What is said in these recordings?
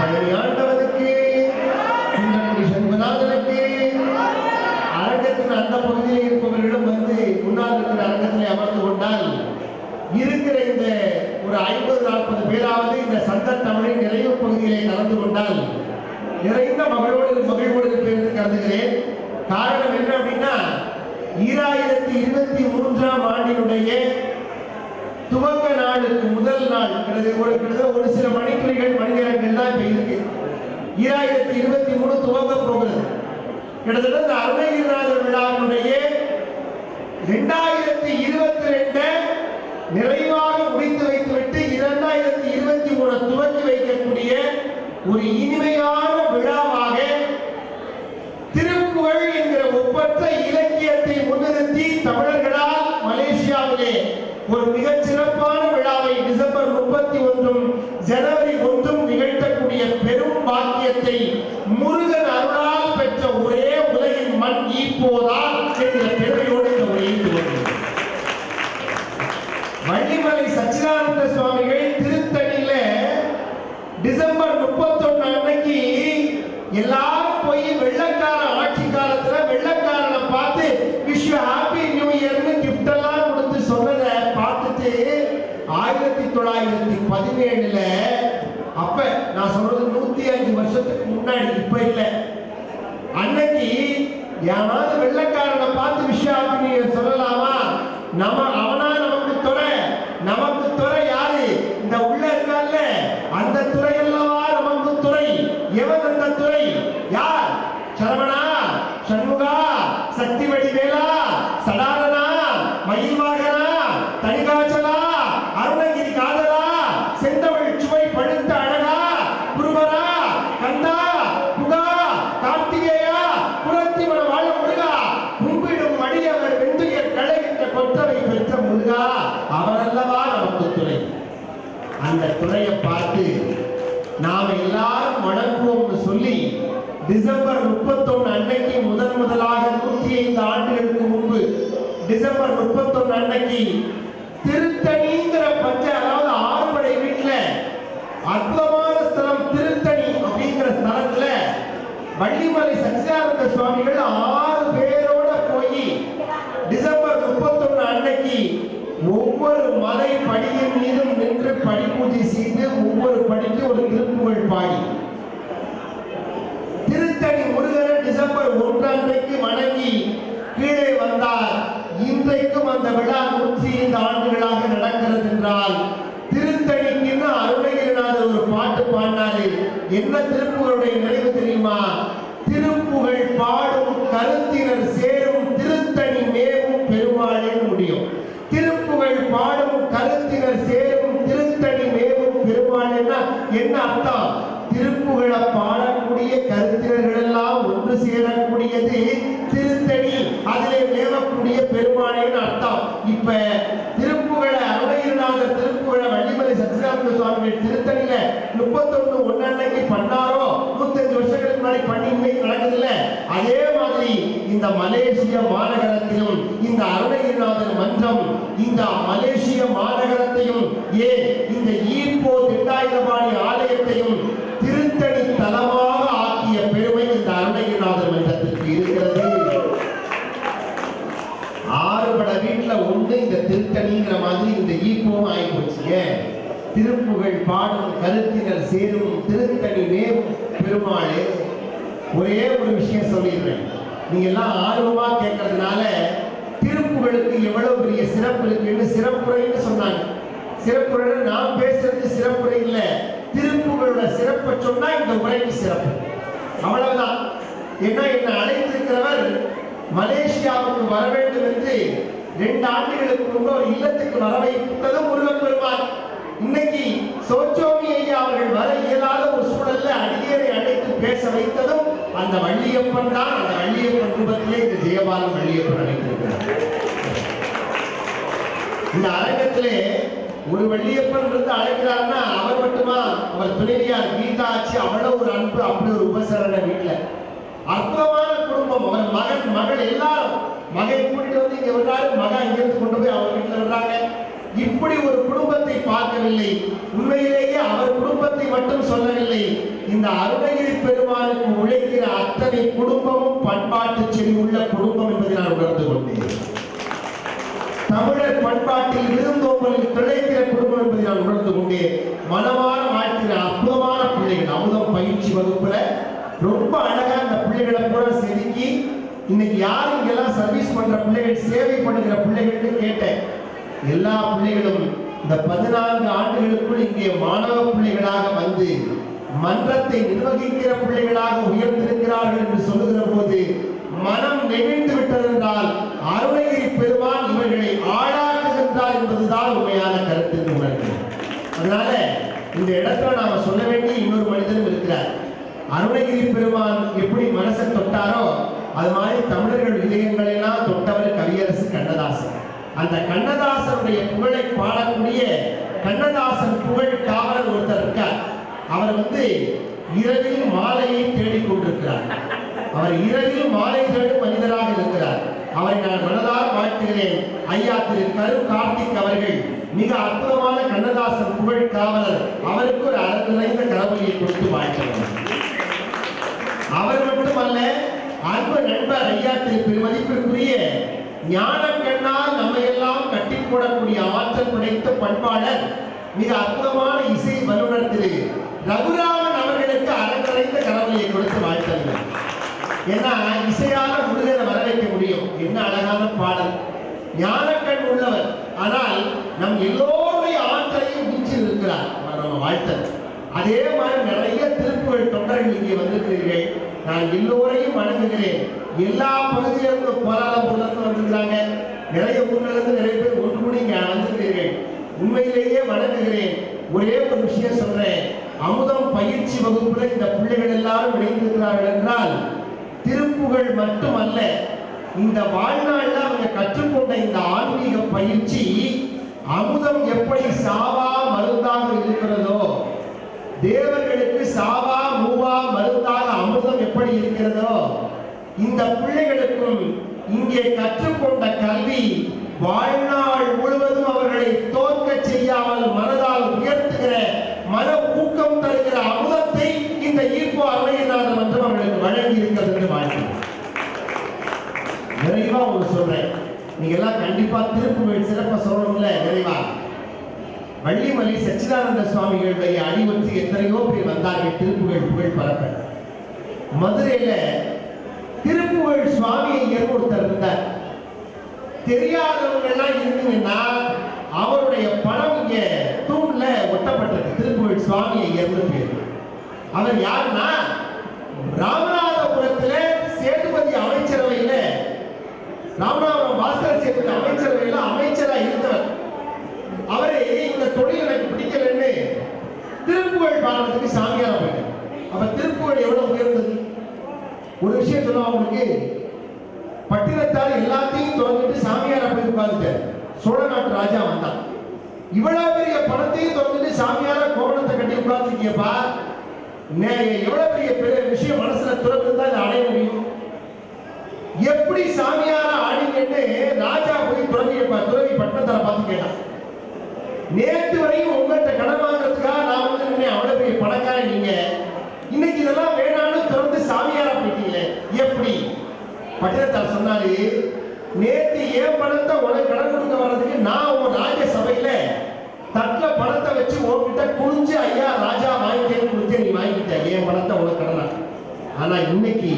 பழனி ஆண்டவனுக்கு சுந்தரகுடி சண்முகநாதனுக்கு அரங்கத்தின் அந்த பகுதியில் இருப்பவர்களிடம் வந்து முன்னால் இருக்கிற அரங்கத்தில் அமர்ந்து கொண்டால் இருக்கிற இந்த ஒரு ஐம்பது நாற்பது பேராவது இந்த சங்க தமிழின் நிறைவு பகுதியிலே கலந்து கொண்டால் நிறைந்த மகளோடு மகிழ்வோடு இருப்பேன் கருதுகிறேன் காரணம் என்ன அப்படின்னா ஈராயிரத்தி இருபத்தி மூன்றாம் ஆண்டினுடைய துவக்க நாளுக்கு முதல் நாள் கிட்டத்தட்ட ஒரு கிட்டத்தட்ட ஒரு சில மணித்துளிகள் மணிநேரங்கள் தான் இப்போ இருக்கு. ஈராயிரத்தி இருபத்தி மூணு துவங்க போகிறது கிட்டத்தட்ட இந்த அருணகிரிநாதர் விழாவினுடைய இரண்டாயிரத்தி இருபத்தி ரெண்டு நிறைவாக முடித்து வைத்துவிட்டு இரண்டாயிரத்தி இருபத்தி மூணு துவக்கி வைக்கக்கூடிய ஒரு இனிமையான விழாவாக திருப்புகழ் என்கிற ஒப்பற்ற இலக்கியத்தை முன்னிறுத்தி தமிழர்களால் மலேசியாவிலே ஒரு மிக இருபத்தி ஒன்றும் ஜனவரி ஒன்றும் நிகழ்த்தக்கூடிய பெரும் பாக்கியத்தை முருகன் அருளால் பெற்ற ஒரே உலகின் மண் ஈப்போதான் என்கிற பெருமையோடு இந்த உரையை துவங்குகிறேன் வள்ளிமலை சச்சிதானந்த சுவாமிகள் திருத்தணியில டிசம்பர் முப்பத்தொன்னு அன்னைக்கு எல்லாரும் போய் வெள்ளக்கார ஆட்சி காலத்துல வெள்ளக்காரனை பார்த்து விஷ் ஹாப்பி நியூ இயர்னு கிஃப்ட் எல்லாம் கொடுத்து சொன்னதை பார்த்துட்டு ஆயிரத்தி தொள்ளாயிரத்தி பதினேழுல அப்ப நான் சொல்றது நூத்தி அஞ்சு வருஷத்துக்கு முன்னாடி இப்ப இல்லை அன்னைக்கு யாராவது வெள்ளக்காரனை பார்த்து விஷயம் சொல்லலாமா? நம்ம அந்த துறையை பார்த்து நாம எல்லாரும் வணங்குவோம்னு சொல்லி டிசம்பர் முப்பத்தொன்னு அன்னைக்கு முதன் முதலாக நூற்றி ஐந்து ஆண்டுகளுக்கு முன்பு டிசம்பர் முப்பத்தொன்னு அன்னைக்கு திருத்தணிங்கிற பஞ்ச அதாவது ஆறுபடை வீட்டில் அற்புதமான ஸ்தலம் திருத்தணி அப்படிங்கிற ஸ்தலத்தில் வள்ளிமலை சச்சிதானந்த சுவாமிகள் ஆறு பேரோட போய் டிசம்பர் முப்பத்தொன்னு அன்னைக்கு ஒவ்வொரு மலை படியின் மீதும் நின்று படி பூஜை செய்து ஒவ்வொரு படிக்கு ஒரு திருப்புகழ் பாடி. திருத்தணி முருகனை டிசம்பர் ஒன்றாம் வணங்கி கீழே வந்தார். இன்றைக்கும் அந்த விழா நூற்றி ஐந்து ஆண்டுகளாக நடக்கிறது என்றால் திருத்தணிக்குன்னு அருணகிரிநாதர் ஒரு பாட்டு பாடினாரு என்ன திருப்புகளுடைய நிறைவு தெரியுமா திருப்புகழ் பாடும் கருத்தினர் சேரும் திருத்தணி மேவும் பெருமாளேன்னு முடியும் திருப்புகழ் பாடும் கருத்தினர் சேரும் திருத்தணி மேவும் பெருமாளேன்னா என்ன அர்த்தம் திருப்புகழ பாடக்கூடிய கருத்தினர்கள் எல்லாம் ஒன்று சேரக்கூடியது திருத்தணி. அதிலே மேவக்கூடிய பெருமானேன்னு அர்த்தம். இப்ப திருப்புகழ அருணகிரிநாதர் திருப்புகழ வள்ளிமலை சச்சிதானந்த சுவாமி திருத்தணியில முப்பத்தொன்னு ஒன்னன்னைக்கு பண்ணாரோ? நூத்தஞ்சு வருஷங்களுக்கு முன்னாடி பண்ணி இன்னைக்கு நடக்குதுல்ல? அதே மாதிரி இந்த மலேசிய மாநகரத்திலும் இந்த அருணகிரிநாதர் மன்றம் இந்த மலேசிய மாநகரத்தையும் ஏன் இந்த அருணகிரிநாதர் மன்றத்திற்கு இருக்கிறது. ஆறுபட வீட்டுல ஒண்ணு இந்த திருத்தணிங்கிற மாதிரி இந்த ஈப்பவும் ஆகி போச்சுங்க திருப்புகள் பாடும் கருத்துகள் சேரும் திருத்தணி மேவும் பெருமாளே. ஒரே ஒரு விஷயம் சொல்லிடுறேன். நீங்க எல்லாம் ஆர்வமா கேட்கறதுனால திருப்புகளுக்கு எவ்வளவு பெரிய சிறப்பு இருக்குன்னு சிறப்புரைன்னு சொன்னாங்க. சிறப்புரை நான் பேசுறது சிறப்புரை இல்லை. திருப்புகளோட சிறப்பை சொன்னா இந்த உரைக்கு சிறப்பு. அவ்வளவுதான். ஏன்னா என்னை அழைத்திருக்கிறவர் மலேசியாவுக்கு வர வேண்டும் என்று ரெண்டு ஆண்டுகளுக்கு முன்பு ஒரு இல்லத்துக்கு வர வைத்ததும் முருகப்பெருமான் இன்னைக்கு சோச்சோமி ஐயா அவர்கள் வர இயலாத ஒரு சூழல்ல அடியேரை அழைத்து பேச வைத்ததும் அந்த வள்ளியப்பன் தான். அந்த வள்ளியப்பன் ரூபத்திலே இந்த ஜெயபாலன் வள்ளியப்பன் அழைத்திருக்கிறார் இந்த அரங்கத்திலே ஒரு வள்ளியப்பன் இருந்து அழைக்கிறாருன்னா அவர் மட்டுமா? அவர் துணைவியார் கீதா அவ்வளவு ஒரு அன்பு அப்படி ஒரு உபசரண வீட்டில். அற்புதமான குடும்பம். அவன் மகன் மகள் எல்லாரும். மகை கூட்டிட்டு வந்து இங்க விடுறாரு. மகன் இங்கிருந்து கொண்டு போய் அவங்க வீட்டுல விடுறாங்க. இப்படி ஒரு குடும்பத்தை பார்க்கவில்லை. உண்மையிலேயே அவர் குடும்பத்தை மட்டும் சொல்லவில்லை. இந்த அருணகிரி பெருமானுக்கு உழைக்கிற அத்தனை குடும்பமும் பண்பாட்டு செறிவுள்ள குடும்பம் என்பதை நான் உணர்ந்து கொண்டேன். தமிழர் பண்பாட்டில் விருந்தோம்பலில் திளைக்கிற குடும்பம் என்பதை நான் உணர்ந்து கொண்டேன். மனமான வாழ்க்கிற அற்புதமான பிள்ளைகள். அமுதம் பயிற்சி வகுப்புல ரொம்ப அழகா இந்த பிள்ளைகளை கூட செதுக்கி இன்னைக்கு யார் இங்கெல்லாம் சர்வீஸ் பண்ற பிள்ளைகள் சேவை பண்ணுகிற பிள்ளைகள்னு கேட்டேன். எல்லா பிள்ளைகளும் இந்த பதினான்கு ஆண்டுகளுக்குள் இங்கே மாணவ பிள்ளைகளாக வந்து மன்றத்தை நிர்வகிக்கிற பிள்ளைகளாக உயர்ந்திருக்கிறார்கள் என்று சொல்லுகிற போது மனம் நெகிழ்ந்து விட்டது என்றால் அருணகிரி பெருமான் இவர்களை ஆளாக்குகின்றார் என்பதுதான் உண்மையான கருத்து என்று உணர்கிறேன். அதனால இந்த இடத்துல நாம சொல்ல வேண்டிய இன்னொரு மனிதனும் இருக்கிறார். அருணகிரி பெருமான் எப்படி மனசை தொட்டாரோ அது மாதிரி தமிழர்கள் இதயங்கள் எல்லாம் தொட்டவர் கவியரசு கண்ணதாசன். அந்த கண்ணதாசனுடைய புகழை பாடக்கூடிய கண்ணதாசன் புகழ் காவலர் ஒருத்தர் இருக்கார். அவர் வந்து இரவில் மாலையை தேடிக் கொண்டிருக்கிறார். அவர் இரவில் மாலை தேடும் மனிதராக இருக்கிறார். அவரை நான் மனதார வாழ்த்துகிறேன். ஐயா திரு கரு கார்த்திக் அவர்கள் மிக அற்புதமான கண்ணதாசன் புகழ் காவலர். அவருக்கு ஒரு அழகு கடவுளியை கொடுத்து வாழ்த்துகிறேன். அவர் மட்டுமல்ல அன்பு நண்பர் ஐயா திரு பெருமதிப்பிற்குரிய ஞான கண்ணால் நம்மை எல்லாம் கட்டி போடக்கூடிய ஆற்றல் படைத்த பண்பாளர் மிக அற்புதமான இசை வல்லுநர் திரு ரகுராமன் அவர்களுக்கு அரங்கரைந்த கடவுளையை கொடுத்து வாழ்த்தல்கள் ஏன்னா இசையால முருகனை வர வைக்க முடியும். என்ன அழகான பாடல். ஞானக்கண் உள்ளவர். ஆனால் நம் எல்லோருடைய ஆற்றலையும் மிஞ்சி இருக்கிறார். நம்ம வாழ்த்தல் அதே மாதிரி நிறைய திருப்புகள் தொண்டர்கள் இங்கே வந்திருக்கிறீர்கள். நான் எல்லோரையும் வணங்குகிறேன். எல்லா பகுதியிலிருந்து கோலாலம்பூர்ல இருந்து வந்திருக்கிறாங்க. நிறைய ஊர்ல நிறைய பேர் ஒன்று கூடி இங்கே வந்திருக்கிறீர்கள். உண்மையிலேயே வணங்குகிறேன். ஒரே ஒரு விஷயம் சொல்றேன். அமுதம் பயிற்சி வகுப்புல இந்த பிள்ளைகள் எல்லாரும் இணைந்திருக்கிறார்கள் என்றால் திருப்புகழ் மட்டுமல்ல இந்த வாழ்நாளில் அவங்க கற்றுக்கொண்ட இந்த ஆன்மீக பயிற்சி அமுதம் எப்படி சாவா மருந்தாக இருக்கிறதோ தேவர்களுக்கு சாவா மூவா மருந்தாக அமுதம் எப்படி இருக்கிறதோ இந்த பிள்ளைகளுக்கும் இங்கே கற்றுக்கொண்ட கல்வி வாழ்நாள் முழுவதும் அவர்களை தோற்க செய்யாமல் மனதால் உயர்த்துகிற மன ஊக்கம் தருகிற அமுதத்தை இந்த ஈர்ப்பு அருணையினார் மன்றம் அவர்களுக்கு வழங்கி இருக்கிறது என்று நிறைவா ஒன்று சொல்றேன். நீங்க எல்லாம் கண்டிப்பா திருப்புகள் சிறப்பா சொல்லணும்ல நிறைவா? வள்ளிமலை சச்சிதானந்த சுவாமிகளுடைய அடிவற்றி எத்தனையோ பேர் வந்தார்கள் திருப்புகழ் புகழ் பரப்ப. மதுரையில திருப்புகழ் சுவாமி ஐயர் ஒருத்தர் இருந்தார். தெரியாதவங்க எல்லாம் இருந்தீங்கன்னா அவருடைய படம் இங்க தூண்ல ஒட்டப்பட்டது. திருப்புகழ் சுவாமி ஐயர்னு பேர். அவர் யாருன்னா? ராமநாத பாடுறதுக்கு சாமியாரா போயிட்டார் அப்ப திருப்புகழ் எவ்வளவு உயர்ந்தது? ஒரு விஷயம் சொல்லுவாங்க அவங்களுக்கு பட்டினத்தால் எல்லாத்தையும் திறந்துட்டு சாமியாரா போய் உட்கார்ந்துட்டார். சோழ நாட்டு ராஜா வந்தான். இவ்வளவு பெரிய பணத்தையும் திறந்துட்டு சாமியாரா கோவணத்தை கட்டி உட்கார்ந்துருக்கியப்பா எவ்வளவு பெரிய பெரிய விஷயம் மனசுல துறந்து இதை அடைய முடியும்? எப்படி சாமியாரா ஆடிங்கன்னு ராஜா போய் துறவி துறவி பட்டணத்தார பார்த்து கேட்டான். நேற்று வரையும் உங்கள்கிட்ட கடன் வாங்குறதுக்காக நான் வந்து நின்னேன் அவ்வளவு பெரிய பணக்காரன் நீங்க இன்னைக்கு இதெல்லாம் வேணாம்னு திறந்து சாமியாரா போயிட்டீங்களே எப்படி பட்டினத்தார் சொன்னாரு நேத்து ஏன் பணத்தை உனக்கு கடன் கொடுக்க வர்றதுக்கு நான் உன் ராஜ சபையில தட்டுல பணத்தை வச்சு உன்கிட்ட குனிஞ்சு ஐயா ராஜா வாங்கிக்கேன்னு கொடுத்து நீ வாங்கிட்ட என் பணத்தை உனக்கு கடனா? ஆனா இன்னைக்கு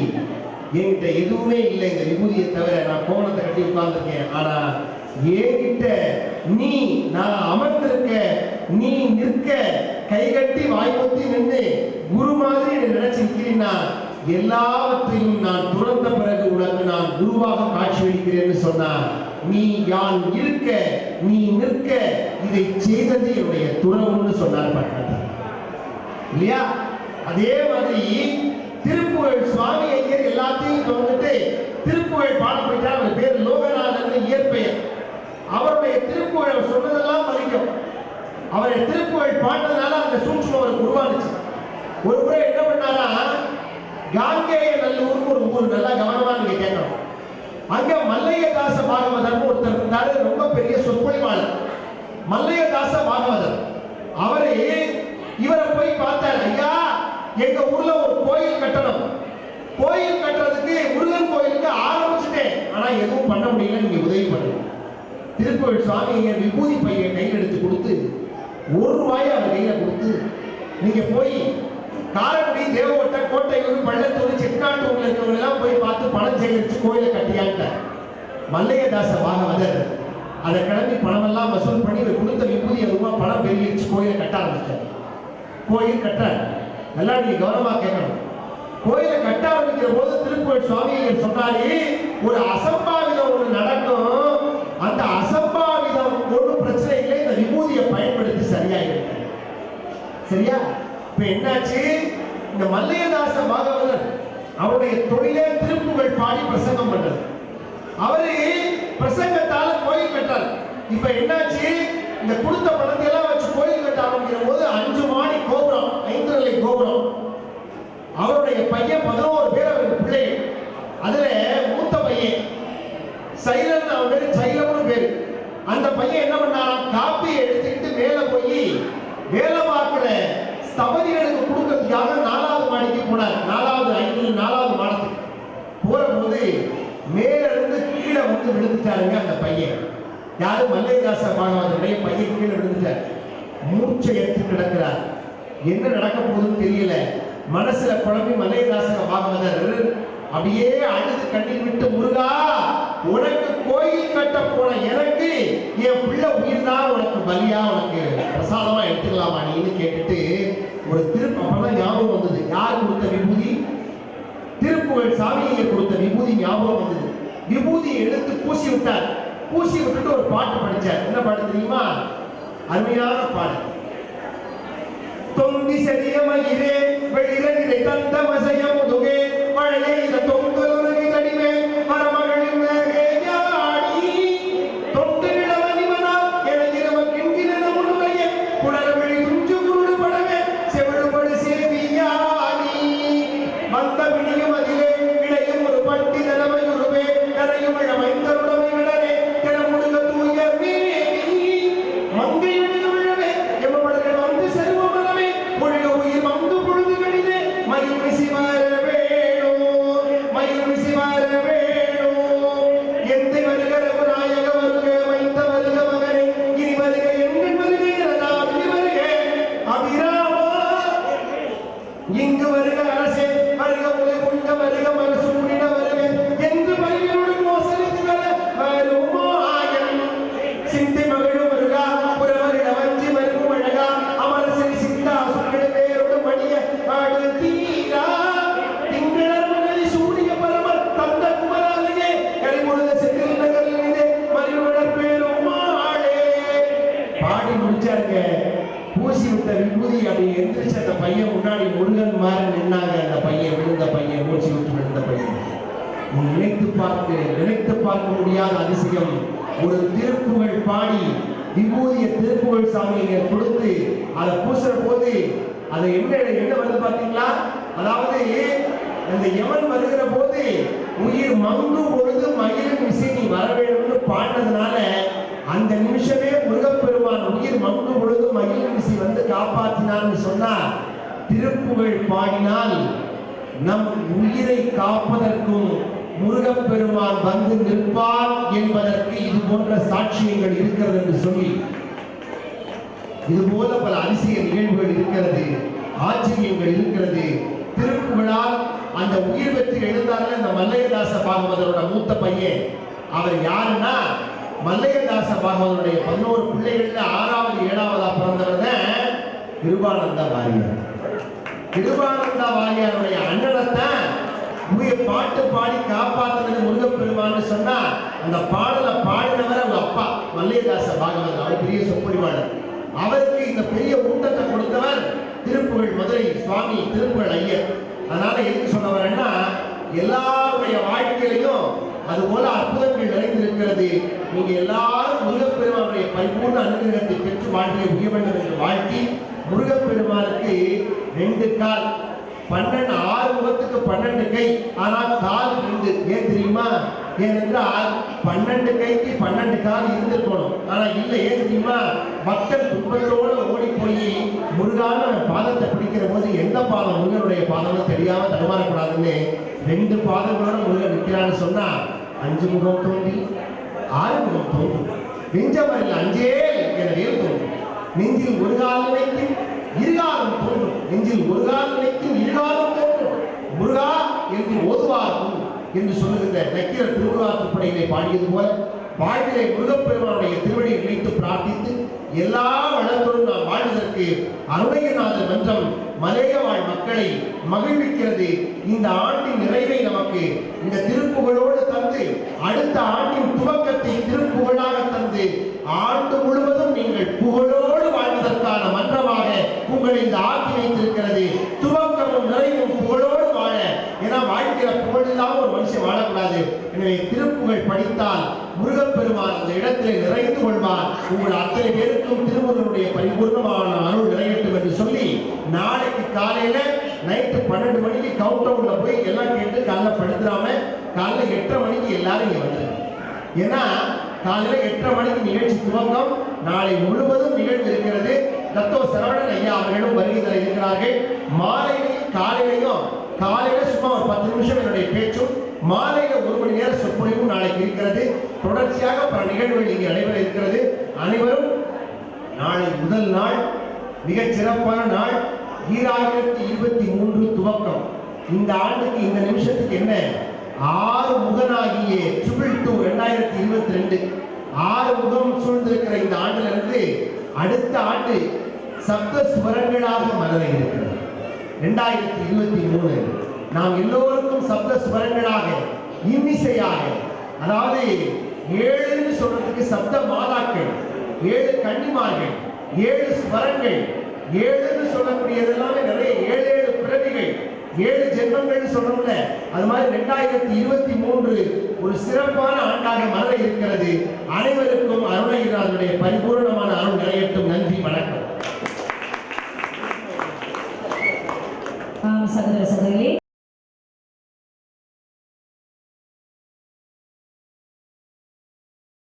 என்கிட்ட எதுவுமே இல்லை இந்த விபூதியை தவிர நான் கோணத்தை கட்டி உட்கார்ந்துருக்கேன். ஆனா என்கிட்ட நீ நான் அமர்ந்திருக்க நீ நிற்க கை கட்டி வாய் நின்று குரு மாதிரி நினைச்சிருக்கிறீன்னா எல்லாவற்றையும் நான் துறந்த பிறகு உனக்கு நான் குருவாக காட்சியளிக்கிறேன்னு சொன்னார் நீ யான் இருக்க நீ நிற்க இதை செய்தது என்னுடைய துறவுன்னு சொன்னார் பட்டத்தார் இல்லையா? அதே மாதிரி திருப்புகழ் சுவாமி ஐயர் எல்லாத்தையும் தொடர்ந்துட்டு திருப்புகழ் பாடம் போயிட்டார் அவர் பேர் லோகநாதன் இயற்பெயர் அவருடைய திருப்புகழ் அவர் சொன்னதெல்லாம் மதிக்கும். அவரை திருப்புகழ் பாடினதுனால அந்த சூட்சம் அவருக்கு உருவானுச்சு. ஒரு முறை என்ன பண்ணாரா காங்கேய நல்லூர்னு ஒரு ஊர் நல்லா கவனமா நீங்க கேட்கணும். அங்க மல்லையதாச பாகவதர்னு ஒருத்தர் இருந்தாரு ரொம்ப பெரிய சொற்பொழிவாளர். மல்லையதாச பாகவதர். அவரு இவரை போய் பார்த்தார் ஐயா எங்க ஊர்ல ஒரு கோயில் கட்டணும். கோயில் கட்டுறதுக்கு முருகன் கோயிலுக்கு ஆரம்பிச்சுட்டேன். ஆனா எதுவும் பண்ண முடியல நீங்க உதவி பண்ணுங்க. திருக்கோயில் சுவாமி என் விபூதி பையன் கையில் எடுத்து கொடுத்து ஒரு ரூபாயை அவர் கையில கொடுத்து நீங்க போய் காரைக்குடி தேவகோட்டை கோட்டையூர் பள்ளத்தூர் செக்காட்டூர்ல இருக்கவங்க எல்லாம் போய் பார்த்து பணம் சேகரித்து கோயிலை கட்டியான்ட்டார் மல்லையதாச பாகவதர். அதை கிளம்பி பணமெல்லாம் வசூல் பண்ணி இவர் கொடுத்த விபூதி ரூபா பணம் பெருகிடுச்சு கோயிலை கட்ட ஆரம்பிச்சார். கோயில் கட்ட நல்லா நீ கௌரவமாக கேட்கணும். கோயிலை கட்ட ஆரம்பிக்கிற போது திருக்கோயில் சுவாமி சொன்னாரு ஒரு அசம்பாவிதம் ஒன்று நடக்கும். அந்த அசம்பாவிதம் ஒன்றும் பிரச்சனை இல்லை. இந்த விபூதியை பயன்படுத்தி சரியாயிருக்கு. சரியா? இப்போ என்னாச்சு? இந்த மல்லையதாச பாகவதர் அவருடைய தொழிலே திருப்புகள் பாடி பிரசங்கம் பண்றது அவரு பிரசங்கத்தால கோயில் கட்டார். இப்ப என்னாச்சு? இந்த கொடுத்த பணத்தை எல்லாம் வச்சு கோயில் கட்ட ஆரம்பிக்கிற போது அஞ்சு மாடி கோபுரம் ஐந்து நிலை கோபுரம். அவருடைய பையன் பதினோரு பேர் அவருக்கு பிள்ளை அதுல மூத்த பையன் சைலன் அவன் பேரு சைலம்னு பேரு. அந்த பையன் என்ன பண்ணான் காப்பி எடுத்துக்கிட்டு மேல போய் மேல நாலாவது ஐந்து நாலாவது மாடத்துக்கு போற மேலிருந்து கீழே வந்து விழுந்துட்டாருங்க அந்த பையன். யாரும் மல்லைதாச பாகவதனுடைய பையன் கீழே விழுந்துட்டார். மூச்சை எடுத்து கிடக்கிறார். என்ன நடக்க போகுதுன்னு தெரியல. மனசுல குழம்பி மல்லைதாச பாகவதர் அப்படியே அழுது கண்ணீர் விட்டு முருகா உனக்கு கோயில் கட்ட போன எனக்கு என் பிள்ளை உயிர் தான் உனக்கு பலியா உனக்கு பிரசாதமா எடுத்துக்கலாமா நீன்னு கேட்டுட்டு ஒரு திருப்ப அப்பதான் ஞாபகம் வந்தது. யார் கொடுத்த விபூதி? திருப்புகழ் சாமியை கொடுத்த விபூதி ஞாபகம் வந்தது. விபூதி எடுத்து பூசி விட்டார். பூசி விட்டுட்டு ஒரு பாட்டு படிச்சார். என்ன பாட்டு தெரியுமா? அருமையான பாட்டு தொந்தி செறிய மயிரே வெளிரகிரை தந்த மசைய முதுகே விட்ட அப்படி எந்திரிச்சு அந்த பையன் முன்னாடி முருகன் மாதிரி நின்னாங்க. அந்த பையன் விழுந்த பையன் மூச்சு விட்டு விழுந்த பையன். நீ நினைத்து பார்க்க நினைத்து பார்க்க முடியாத அதிசயம். ஒரு திருப்புகழ் பாடி விபூதிய திருப்புகள் சாமியை கொடுத்து அதை பூசுற போது அது என்ன என்ன வருது பாத்தீங்களா அதாவது அந்த யமன் வருகிற போது உயிர் மங்கும் பொழுது மயிலின் விசை நீ வர வேண்டும்னு பாடினதுனால அந்த நிமிஷமே முருகப்பெருமான் உயிர் மங்கும் மகிழ்ச்சி வந்து காப்பாற்றினான்னு சொன்னா திருப்புகழ் பாடினால் நம் உயிரை காப்பதற்கும் முருகப்பெருமான் வந்து நிற்பார் என்பதற்கு இது போன்ற சாட்சியங்கள் இருக்கிறது என்று சொல்லி இது போல பல அதிசய நிகழ்வுகள் இருக்கிறது ஆச்சரியங்கள் இருக்கிறது. திருப்புகழால் அந்த உயிர் பெற்று எழுந்தார்கள் இந்த மல்லையதாச பாகவதரோட மூத்த பையன். அவர் யாருன்னா மல்லையதாச பாகவதனுடைய பதினோரு பிள்ளைகள்ல ஆறாவது ஏழாவதா பிறந்தவர் தான் கிருபானந்த வாரியார். கிருபானந்த வாரியாருடைய அண்ணனத்தான் உயிர் பாட்டு பாடி காப்பாத்துனது முருகப்பெருமான்னு சொன்னா அந்த பாடலை பாடினவர் அவங்க அப்பா மல்லையதாச பாகவதன் அவர் பெரிய சொற்பொழிவாளர். அவருக்கு இந்த பெரிய ஊட்டத்தை கொடுத்தவர் திருப்புகழ் மதுரை சுவாமி திருப்புகழ் ஐயர். அதனால எதுக்கு சொன்னவர் வரேன்னா எல்லாருடைய வாழ்க்கையிலையும் அது போல அற்புதங்கள் நிறைந்திருக்கிறது. நீங்க எல்லாரும் முருகப்பெருமானுடைய பரிபூர்ண அனுகிரகத்தை பெற்று வாழ்க்கையை உய வேண்டும் என்று வாழ்த்தி முருகப்பெருமானுக்கு ரெண்டு கால். பன்னெண்டு ஆறு முகத்துக்கு பன்னெண்டு கை. ஆனால் கால் ரெண்டு. ஏன் தெரியுமா? ஏனென்றால் பன்னெண்டு கைக்கு பன்னெண்டு கால் இருந்திருக்கணும். ஆனா இல்லை ஏன் தெரியுமா? மக்கள் துன்பத்தோடு ஓடி போய் முருகான பாதத்தை நிற்கிற போது எந்த பாதம் முருகனுடைய பாதம்னு தெரியாம தடுமாறக்கூடாதுன்னு ரெண்டு பாதங்களோட முருகன் நிற்கிறான்னு சொன்னா அஞ்சு முகம் தோன்றி ஆறு முகம் தோன்றும் நெஞ்சமரில் அஞ்சே எனவே தோன்றும். நெஞ்சில் ஒரு கால் நினைத்து இருகாலம் தோன்றும். நெஞ்சில் ஒரு கால் நினைத்து இருகாலம் தோன்றும். முருகா என்று ஓதுவார்கள் என்று சொல்லுகின்ற நக்கீர திருமுருகாற்றுப்படையிலே பாடியது போல வாழ்விலை முருகப்பெருமானுடைய திருவடியை நினைத்து பிரார்த்தித்து எல்லா வளங்களும் நாம் வாழ்வதற்கு அருணையநாதர் மன்றம் மலைய வாழ் மக்களை மகிழ்விக்கிறது. இந்த ஆண்டின் நிறைவை நமக்கு இந்த திருப்புகழோடு தந்து அடுத்த ஆண்டின் துவக்கத்தை திருப்புகழாக தந்து ஆண்டு முழுவதும் நீங்கள் புகழோடு வாழ்வதற்கான மன்றமாக உங்களை இந்த ஆக்கி வைத்திருக்கிறது. துவக்கமும் நிறைவும் புகழோடு வாழ ஏன்னா வாழ்க்கிற புகழ் இல்லாமல் ஒரு மனுஷன் வாழக்கூடாது. எனவே திருப்புகழ் படித்தால் முருகப்பெருமான் அந்த இடத்திலே நிறைந்து கொள்வார். உங்கள் அத்தனை பேருக்கும் திருமுருகனுடைய பரிபூர்ணமான அருள் நிறையட்டும் என்று சொல்லி நாளைக்கு காலையில நைட்டு பன்னெண்டு மணிக்கு கவுண்டவுன்ல போய் எல்லாம் கேட்டு காலைல படுத்துடாம காலைல எட்டரை மணிக்கு எல்லாரும் இங்கே வந்துருங்க. ஏன்னா காலையில எட்டரை மணிக்கு நிகழ்ச்சி துவங்கம் நாளை முழுவதும் நிகழ்வு இருக்கிறது தத்துவ சரவணன் ஐயா அவர்களும் வருகை இருக்கிறார்கள். மாலையிலையும் காலையிலையும் காலையில சும்மா ஒரு பத்து நிமிஷம் என்னுடைய பேச்சும் மாலையில ஒரு மணி நேர சொற்பொழிவும் நாளைக்கு இருக்கிறது. தொடர்ச்சியாக பல நிகழ்வுகள் இங்கே நடைபெற இருக்கிறது. அனைவரும் நாளை முதல் நாள் மிகச் சிறப்பான நாள் ஈராயிரத்தி இருபத்தி மூன்று துவக்கம். இந்த ஆண்டுக்கு இந்த நிமிஷத்துக்கு என்ன? ஆறு முகனாகிய ட்ரிபிள் டூ ரெண்டாயிரத்தி இருபத்தி ரெண்டு. ஆறு முகம் சூழ்ந்திருக்கிற இந்த ஆண்டிலிருந்து அடுத்த ஆண்டு சப்த சுவரங்களாக மலர இருக்கிறது. ரெண்டாயிரத்தி இருபத்தி மூணு. நாம் எல்லோருக்கும் சப்த ஸ்வரங்களாக இன்னிசையாக அதாவது ஏழுன்னு சொல்றதுக்கு சப்த மாதாக்கள் ஏழு கன்னிமார்கள் ஏழு ஸ்வரங்கள் ஏழுன்னு சொல்லக்கூடியது எல்லாமே நிறைய ஏழு ஏழு பிறவிகள் ஏழு ஜென்மங்கள்னு சொல்றோம்ல அது மாதிரி ரெண்டாயிரத்தி இருபத்தி மூன்று ஒரு சிறப்பான ஆண்டாக மலர இருக்கிறது. அனைவருக்கும் அருணகிரிநாதனுடைய பரிபூர்ணமான அருள் நிறையட்டும் நன்றி வணக்கம்.